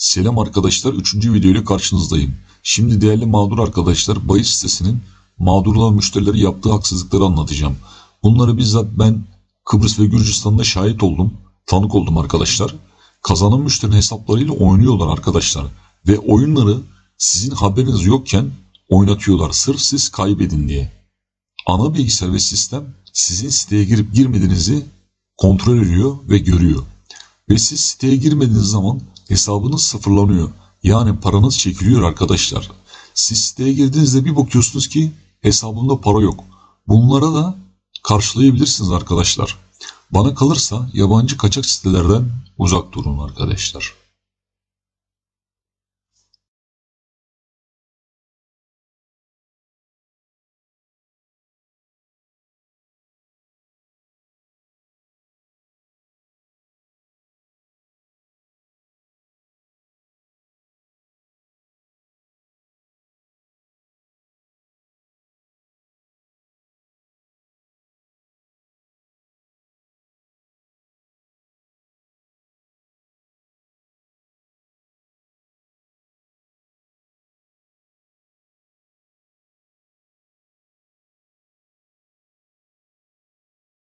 Selam arkadaşlar. Üçüncü video ile karşınızdayım. Şimdi değerli mağdur arkadaşlar bahis sitesinin mağdurlar müşterileri yaptığı haksızlıkları anlatacağım. Bunları bizzat ben Kıbrıs ve Gürcistan'da şahit oldum. Tanık oldum arkadaşlar. Kazanan müşterinin hesaplarıyla oynuyorlar arkadaşlar. Ve oyunları sizin haberiniz yokken oynatıyorlar. Sırf siz kaybedin diye. Ana bilgisayar ve sistem sizin siteye girip girmediğinizi kontrol ediyor ve görüyor. Ve siz siteye girmediğiniz zaman hesabınız sıfırlanıyor. Yani paranız çekiliyor arkadaşlar. Siz siteye girdiğinizde bir bakıyorsunuz ki hesabımda para yok. Bunlara da karşılayabilirsiniz arkadaşlar. Bana kalırsa yabancı kaçak sitelerden uzak durun arkadaşlar.